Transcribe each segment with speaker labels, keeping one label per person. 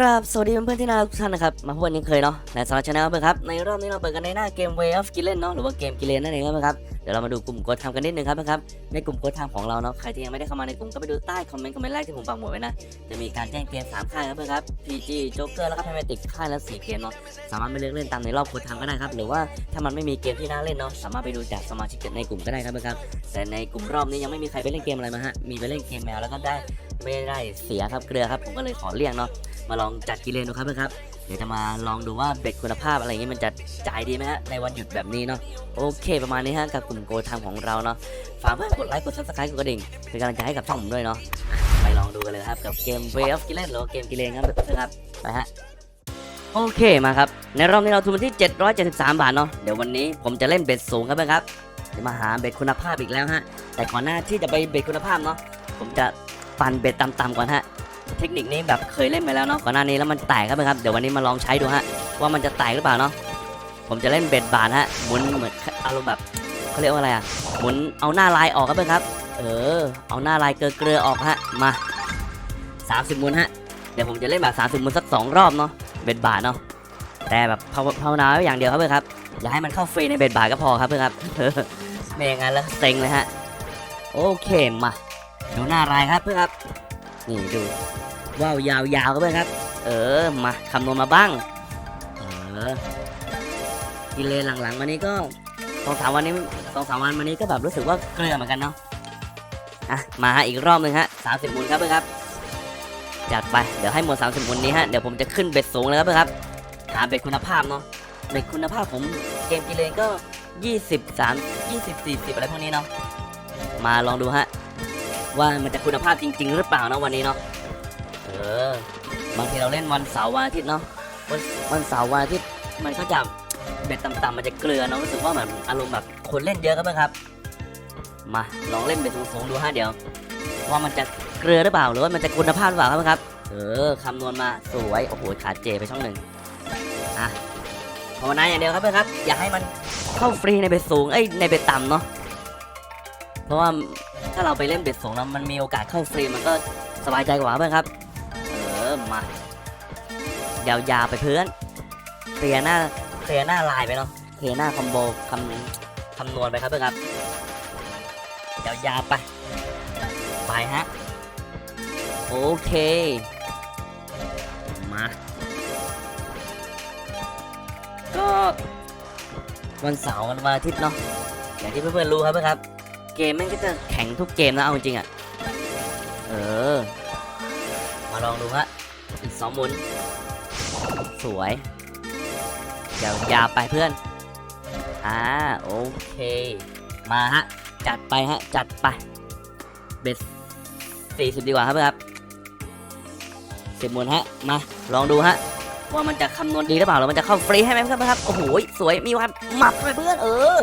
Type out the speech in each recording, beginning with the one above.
Speaker 1: กราบสวัสดีเพื่อนๆที่น่ารักทุกท่านนะครับ มาพบกันยังเคยเนาะในสาระชาแนลเพื่อนครับ ในรอบนี้เราเปิดกันในหน้าเกม Way of g i l l e n เนาะหรือว่าเกมกิเลนนั่นเองครับเพื่อนครับ เดี๋ยวเรามาดูกลุ่มกดทำกันนิดนึงครับเพื่อนครับ ในกลุ่มกดทำของเราเนาะ ใครที่ยังไม่ได้เข้ามาในกลุ่มก็ไปดูใต้คอมเมนต์คอมเมนต์แรกที่ผมปักหมุดไว้นะ จะมีการแจ้งเกม3ค่ายครับเพื่อนครับ PG Joker แล้วก็ Thematic ค่ายละ4เกมเนาะ สามารถไปเลือกเล่นตามในรอบกดทำก็ได้ครับ หรือว่าถ้ามันไม่มีเกมที่น่าเล่นเนาะ สามารถไปดูจากสมาชิกในกลุ่มก็ได้ครับเพื่อนครับ แต่ในกลุ่มรอบนี้ยังไม่มีใครไปเล่นเกมอะไรมาฮะ มีไปเล่นเกมแมวแล้วก็ได้ ไม่ได้เสียครับเกลือครับผมก็เลยขอเลี่ยงเนาะมาลองจัดกิเลนดูครับเพื่อนครับเดี๋ยวจะมาลองดูว่าเบ็ดคุณภาพอะไรอย่างงี้มันจะจ่ายดีไหมฮะในวันหยุดแบบนี้เนาะโอเค ประมาณนี้ฮะกับกลุ่มโกทางของเราเนาะฝากเพื่อนกดไลค์กดซับสไครต์กดกระดิ่งเป็นกำลังใจให้กับช่องผมด้วยเนาะไปลองดูกันเลยครับกับเกม Way of g i l l e n หรือเกมกิเลนครับเพื่อนครับไปฮะโอเคมาครับในรอบนี้เราทุนที่ 773 บาทเนาะเดี๋ยววันนี้ผมจะเล่นเบ็ดสูงครับเพื่อนครับจะมาหาเบ็ดคุณภาพอีกแล้วฮะแต่ก่อนหน้าที่จะไปเบ็ดคุณภาพเนาะผมจะ ปั่นเบ็ดต่ำๆก่อนฮะ เทคนิคนี้แบบเคยเล่นไปแล้วเนาะก่อนหน้านี้แล้วมันแตกครับเพื่อนครับ เดี๋ยววันนี้มาลองใช้ดูฮะ ว่ามันจะแตกหรือเปล่าเนาะ ผมจะเล่นเบ็ดบาทฮะ หมุนเหมือนอารมณ์แบบเขาเรียกว่าอะไรอะ หมุนเอาหน้าลายออกครับเพื่อนครับ เออ เอาหน้าลายเกลือๆออกฮะ มา 30หมุนฮะ เดี๋ยวผมจะเล่นแบบ30หมุนสักสองรอบเนาะ เบ็ดบาทเนาะ แต่แบบภาวภาวนาไว้อย่างเดียวครับเพื่อนครับ อย่าให้มันเข้าฟรีในเบ็ดบาทก็พอครับเพื่อนครับไม่อย่างนั้นแล้วเซ็งเลยฮะ โอเคมา ดูหน้ารายครับเพื่อนครับ นี่ดูว้าวยาวๆครับเพื่อนครับ เออมาคำนวณมาบ้าง เออกิเลนหลังๆวันนี้ก็สองสามวันนี้สองสามวันวันนี้ก็แบบรู้สึกว่าเกลือเหมือนกันเนาะอะมาฮะอีกรอบหนึ่งฮะสามสิบมุนครับเพื่อนครับจัดไปเดี๋ยวให้หมดสามสิบมุนนี้ฮะเดี๋ยวผมจะขึ้นเบ็ดสูงเลยครับเพื่อนครับหาเบ็ดคุณภาพเนาะเบ็ดคุณภาพผมเกมกิเลนก็ยี่สิบสามยี่สิบสี่สิบอะไรพวกนี้เนาะมาลองดูฮะ ว่ามันจะคุณภาพจริง ๆ หรือเปล่านะวันนี้เนาะเออบางทีเราเล่นวันเสาร์วันอาทิตย์เนาะวันวันเสาร์วันอาทิตย์มันก็จะเบ็ดต่ำๆมันจะเกลือเนาะรู้สึกว่าเหมือนอารมณ์แบบคนเล่นเยอะครับเพื่อนครับมาลองเล่นเบ็ดสูงๆดูฮะเดี๋ยวว่ามันจะเกลือหรือเปล่าหรือว่ามันจะคุณภาพหรือเปล่าครับเพื่อนครับ เออคำนวณมาสวยโอ้โหขาดเจไปช่องหนึ่งอะภาวนาอย่างเดียวครับเพื่อนครับ อย่าให้มันเข้าฟรีในเบ็ดสูงเอ้ยในเบ็ดต่ำเนาะเพราะว่าถ้าเราไปเล่นเบ็ดสูงแล้วมันมีโอกาสเข้าฟรีมันก็สบายใจกว่าเพื่อนครับ เออมายาวๆไปเพื่อนเคลียร์หน้าเคลียร์หน้าลายไปเนาะเคลียร์หน้าคอมโบคำคำนวณไปครับเพื่อนครับยาวๆไปไปฮะโอเคมาก็วันเสาร์วันวันอาทิตย์เนาะอย่างที่เพื่อนๆรู้ครับเพื่อนครับ เกมแม่งก็จะแข่งทุกเกมนะเอาจริงอะ เออ มาลองดูฮะอีกสองหมุน สวยยาวๆไปเพื่อน อ่า โอเค มาฮะ จัดไปฮะ จัดไป เบสสี่สิบดีกว่าครับเพื่อนครับสิบหมุนฮะ มา ลองดูฮะ ว่ามันจะคำนวณดีหรือเปล่าหรือมันจะเข้าฟรีให้ไหมเพื่อนครับ โอ้โห สวย มีควันหมับเลยเพื่อน เออ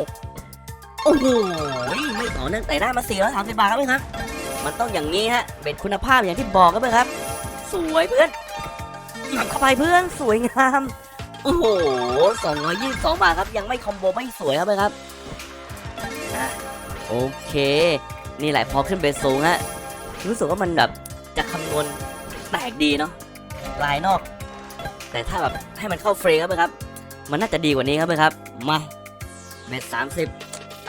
Speaker 1: โอ้โหไม่ต่อเนื่องแต่ได้มาสี่ร้อยสามสิบบาทครับเพื่อนครับ มันต้องอย่างนี้ฮะ เป็นคุณภาพอย่างที่บอกครับเพื่อนครับ สวยเพื่อนหมับเข้าไปเพื่อนสวยงาม โอ้โหสองร้อยยี่สิบสองบาทครับยังไม่คอมโบไม่สวยครับเพื่อนครับโอเค นี่แหละพอขึ้นเบสสูงฮะรู้สึกว่ามันแบบจะคำนวณแปลกดีเนาะลายนอก แต่ถ้าแบบให้มันเข้าฟรีครับเพื่อนครับ มันน่าจะดีกว่านี้ครับเพื่อนครับ มาเบสสามสิบ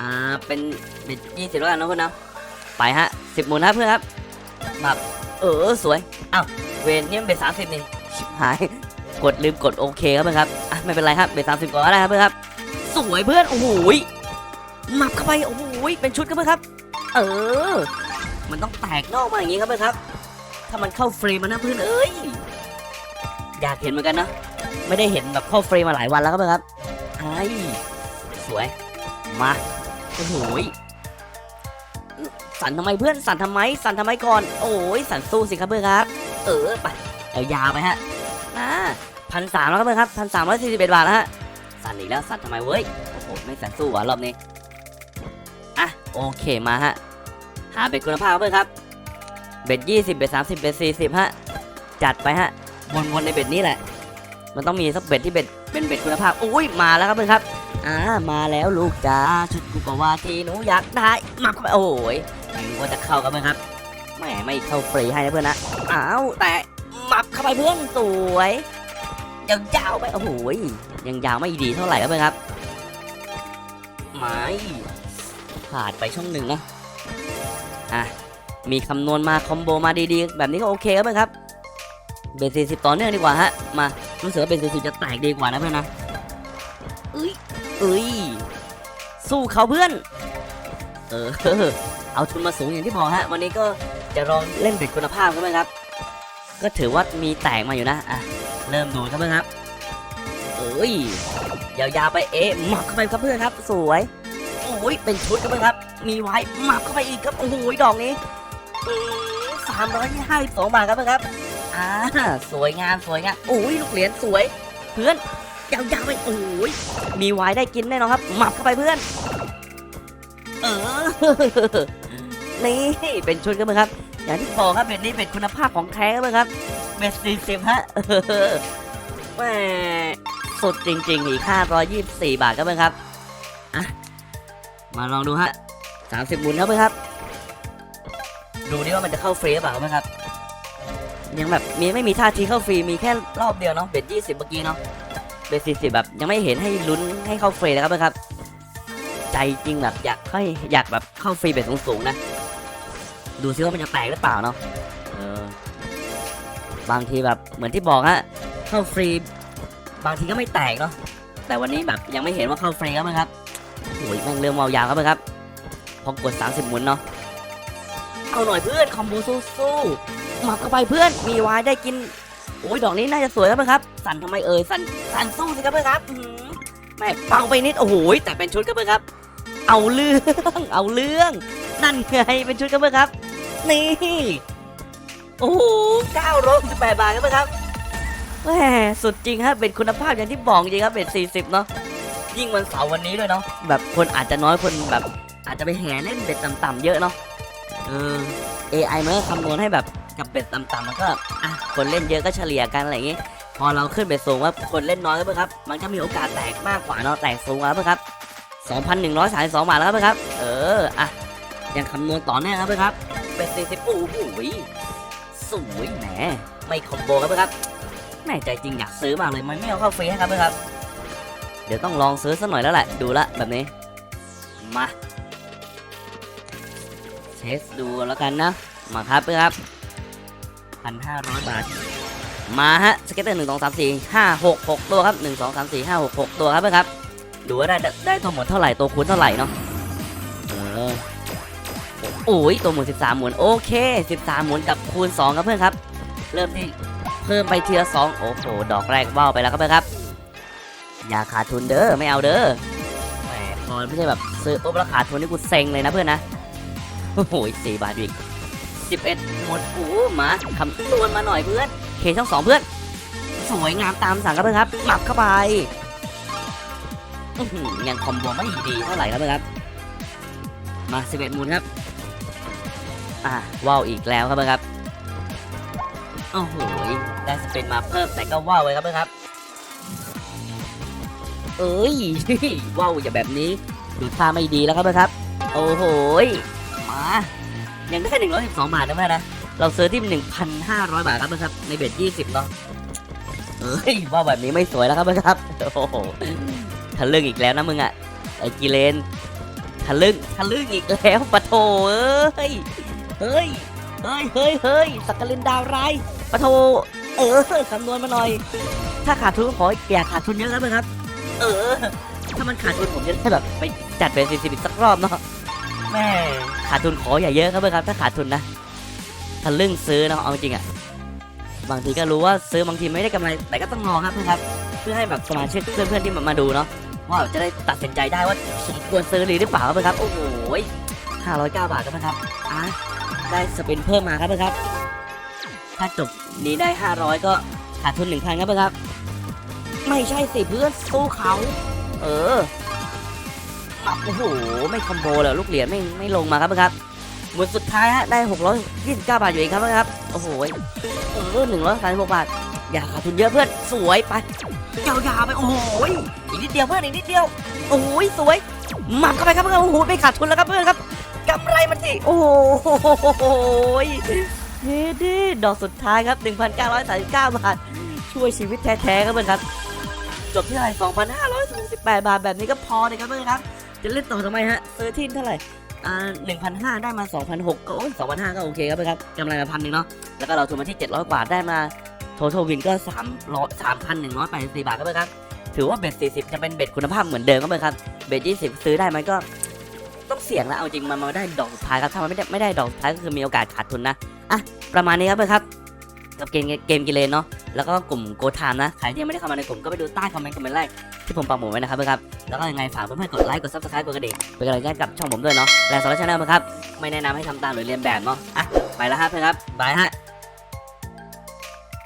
Speaker 1: อ่า เป็นเบสยี่สิบแล้วกันนะเพื่อนเนาะไปฮะสิบหมุนครับเพื่อนครับ แบบเออสวย อ้าว เวนนี่มันเป็นสามสิบนี่ ชิบหาย กดลืมกดโอเคครับเพื่อนครับอะไม่เป็นไรครับเป็นสามสิบก่อนก็ได้ครับเพื่อนครับ สวยเพื่อน โอ้โหยหมับเข้าไป โอ้โหยเป็นชุดครับเพื่อนครับ เออ มันต้องแตกนอกมาอย่างงี้ครับเพื่อนครับ ถ้ามันเข้าฟรีมานะเพื่อนเอ้ย อยากเห็นเหมือนกันนะ ไม่ได้เห็นแบบเข้าฟรีมาหลายวันแล้วครับเพื่อนครับไอ้สวย มา โอ้โหสั่นทำไมเพื่อนสั่นทำไม สั่นทำไมก่อน โอ้ยสั่นสู้สิครับเพื่อนครับ เออไปเอายาวไปฮะอ่าพันสามแล้วครับเพื่อนครับพันสามร้อยสี่สิบเอ็ดบาทแล้วฮะสั่นอีกแล้วสั่นทำไมเว้ยโอ้โหไม่สั่นสู้ว่ะรอบนี้อะโอเคมาฮะหาเบ็ดคุณภาพเพื่อนครับ เบ็ดยี่สิบเบ็ดสามสิบเบ็ดสี่สิบฮะจัดไปฮะวนๆในเบ็ดนี้แหละ มันต้องมีสักเบ็ดที่เบ็ดเป็นเบ็ดคุณภาพอุ้ยมาแล้วครับเพื่อนครับ อ่ามาแล้วลูกจ้าชุดกูก็ว่าที่หนูอยากได้มาเข้าไปโอ้ยนึกว่าจะเข้ากันไหมครับแหมไม่เข้าฟรีให้นะเพื่อนนะอ้าวแต่มับเข้าไปเพื่อนสวยยาวๆไปโอ้โหยยังยาวไม่ดีเท่าไหร่ครับเพื่อนครับไม่ผ่านไปช่องหนึ่งนะอะมีคำนวณมาคอมโบมาดีๆ แบบนี้ก็โอเคครับเพื่อนครับเบสสี่สิบต่อเนื่องดีกว่าฮะมารู้สึกว่าเบสสี่สิบจะแตกดีกว่านะเพื่อนนะเอ้ย เอ้ย สู้เขาเพื่อน เออ เอาทุนมาสูงอย่างที่บอกฮะ วันนี้ก็จะลองเล่นเบ็ดคุณภาพครับเพื่อนครับ ก็ถือว่ามีแตกมาอยู่นะ อะ เริ่มดูครับเพื่อนครับ เอ้ย ยาวๆไปเอ๊ะหมักเข้าไปครับเพื่อนครับ สวย โอ้ย เป็นชุดครับเพื่อนครับ มีไว้หมักเข้าไปอีกครับ โอ้โหดอกนี้สามร้อยห้าสิบสองบาทครับเพื่อนครับ อ่า สวยงามสวยงามโอ้ย ลูกเหรียญสวย เพื่อน ยาวๆไปโอ้ยมีไว้ได้กินแน่นอนครับหมักเข้าไปเพื่อน เออ นี่เป็นชุดกันไหมครับ อย่างที่บอกครับเบ็ดนี้เป็นคุณภาพของแท้กันไหมครับเบ็ดสี่สิบฮะเออแหมสุดจริง ๆ อีกห้าร้อยยี่สิบสี่บาทครับเพื่อนครับอะมาลองดูฮะสามสิบหมุนครับเพื่อนครับ ดูดิว่ามันจะเข้าฟรีหรือเปล่าครับเพื่อนครับยังแบบมีไม่มีท่าทีเข้าฟรีมีแค่รอบเดียวเนาะเบ็ดยี่สิบเมื่อกี้เนาะ เบสี่สิบแบบยังไม่เห็นให้ลุ้นให้เข้าฟรีเลยครับเพื่อนครับ ใจจริงแบบอยากให้อยากแบบเข้าฟรีแบบสูงๆนะ ดูซิว่ามันจะแตกหรือเปล่าเนาะออบางทีแบบเหมือนที่บอกฮะเข้าฟรี บางทีก็ไม่แตกเนาะแต่วันนี้แบบยังไม่เห็นว่าเข้าฟรีครับครับโอ้ยแม่งเริ่มเมายาวครับครับพอกด 30หมุนเนาะเอาหน่อยเพื่อนคอมโบสู้ๆหมักเข้าไปเพื่อนมีวายได้กิน โอ้ยดอกนี้น่าจะสวยครับครับ สั่นทำไมเอ่ยสั่นสั่นสู้สิครับครับอื้อหือแม่เบาไปนิดโอ้โหแต่เป็นชุดครับเพื่อครับ เอาเรื่องเอาเรื่อง นั่นไงเป็นชุดครับเพื่อครับ นี่ โอ้โหเก้าร้อยสิบแปดบาทครับเพื่อครับแหมสุดจริงครับเป็นคุณภาพอย่างที่บอกจริงครับเป็นสี่สิบเนาะยิ่งวันเสาร์วันนี้ด้วยเนาะแบบคนอาจจะน้อยคนแบบ อาจจะไปแห่เล่นเบ็ดต่ำๆเยอะเนาะเออ AI มันก็คำนวณให้แบบ กับเป็ดต่ำๆมันก็คนเล่นเยอะก็เฉลี่ยกันอะไรอย่างงี้ พอเราขึ้นไปสูงว่าคนเล่นน้อยแล้วครับมันก็มีโอกาสแตกมากกว่าเนาะแตกสูงแล้วครับ2,132บาทแล้วครับ เอออะยังคำนวณต่อแน่ครับครับ เป็ด40โอ้โหสวยแหมไม่คอมโบครับครับแม่ใจจริงอยากซื้อมากเลยมันไม่เอาเข้าฟรีให้ครับครับ เดี๋ยวต้องลองซื้อสักหน่อยแล้วแหละดูละแบบนี้ มาเทสดูแล้วกันนะ มาครับเพื่อครับ 1,500 บาท มาฮะสเก็ตเตอร์หนึ่งสองสามสี่ห้าหกหกตัวครับหนึ่งสองสามสี่ห้าหกหกตัวครับเพื่อนครับ ดูว่าได้ได้ตัวหมดเท่าไหร่ตัวคูณเท่าไหร่เนาะโอ้โหตัวหมุน 13 หมุนโอเค 13 หมุนกับคูณ 2 ครับเพื่อนครับ เริ่มที่เพิ่มไปทียสองโอ้โหดอกแรกว่าวไปแล้วครับเพื่อนครับ อย่าขาดทุนเด้อไม่เอาเด้อแหมพอไม่ใช่แบบซื้อปุ๊บแล้วขาดทุนนี่กูเซ็งเลยนะเพื่อนนะโอ้โหสี่บาทอีก 11 หมดโอ้มาคำนวณมาหน่อยเพื่อน เคช่องสองเพื่อน สวยงามตามสั่งครับเพื่อนครับหมับเข้าไปอื้อหือยังคอมโบไม่ดีเท่าไหร่ครับครับ มา 11หมุนครับ อะว้าวอีกแล้วครับเพื่อนครับโอ้โหได้สเปนมาเพิ่มแต่ก็ว้าวเลยครับเพื่อนครับ เอ้ยว้าวอย่าแบบนี้ดูท่าไม่ดีแล้วครับเพื่อนครับ โอ้โหมา ยังได้ 112 บาทนะแม่นะ เราซื้อที่ 1,500 บาทครับครับ ในเบ็ด20 เนาะเอ้ยว้าแบบนี้ไม่สวยแล้วครับครับ โอ้โหทะลึ่งอีกแล้วนะมึงอะไอ้กิเลน ทะลึ่ง ทะลึ่งอีกแล้วปะโถเอ้ย เฮ้ย เฮ้ย เฮ้ยเฮ้ยสักกลินดาวไรายปะโถเออคำนวณมาหน่อย ถ้าขาดทุนขออย่าขาดทุนเยอะครับครับ เออ ถ้ามันขาดทุนผมจะได้แบบไปจัดเป็นสี่สิบสักรอบเนาะ แม่ขาดทุนขออย่าเยอะครับเพครับ ถ้าขาดทุนนะทะลึ่งซื้อนะเอาจริงอะบางทีก็รู้ว่าซื้อบางทีไม่ได้กำไรแต่ก็ต้องรอครับเพื่อครับ เพื่อให้แบบสมาชิกเพื่อนๆที่มามาดูเนาะว่าจะได้ตัดสินใจได้ว่าสมควรซื้อหรือเปล่าครับโอ้โห509 บาทครับเพื่อครับอะได้สปินเพิ่มมาครับเพื่อครับ ถ้าจบนี้ได้ 500 ก็ขาดทุน1,000ครับเพื่อครับ ไม่ใช่สิเพื่อนสู้เขา เออ ปับโอ้โหไม่คอมโบเลยลูกเหรียญไม่ไม่ลงมาครับครับหมดสุดท้ายฮะได้629บาทอยู่เองครับครับโอ้โหเออ136บาทอย่าขาดทุนเยอะเพื่อนสวยไปยาวๆไปโอ้โหอีกนิดเดียวเพื่อนอีกนิดเดียวโอ้โหสวยหมับเข้าไปครับเพื่อนโอ้โหไม่ขาดทุนแล้วครับเพื่อนครับกำไรมันสิโอ้โหเฮ้ดิดอกสุดท้ายครับ 1,939 บาท ช่วยชีวิตแท้ๆครับเพื่อนครับ จบที่เท่าไหร่2,568บาทแบบนี้ก็พอเลยครับเพื่อนครับ จะเล่นต่อทำไมฮะซื้อที่เท่าไหร่อ่า1,500ได้มา2,600ก็โอ้ย2,500ก็โอเคครับเพื่อนครับกำไรมาพันหนึ่งเนาะแล้วก็เราทุนมาที่700กว่าได้มาโททวินก็3 3,184บาทครับเพื่อนครับถือว่าเบ็ด40จะเป็นเบ็ดคุณภาพเหมือนเดิมครับเพื่อนครับเบ็ด20ซื้อได้มันก็ต้องเสี่ยงแล้วเอาจริงมันมาได้ดอกสุดท้ายครับถ้ามันไม่ได้ไม่ได้ดอกสุดท้ายก็คือมีโอกาสขาดทุนนะอะประมาณนี้ครับเพื่อนครับ กับเกมเกมกิเลนเนาะแล้วก็กลุ่มโกทามนะใครที่ยังไม่ได้เข้ามาในกลุ่มก็ไปดูใต้คอมเมนต์คอมเมนต์แรกที่ผมปักหมุดไว้นะครับเพื่อนครับแล้วก็ยังไงฝากเพื่อนๆกดไลค์กดซับสไครป์กดกระดิ่งเป็นกำลังใจกับช่องผมด้วยเนาะและสำหรับช่องนี้นะครับไม่แนะนำให้ทำตามหรือเรียนแบบเนาะอะไปแล้วฮะเพื่อนครับบายฮะ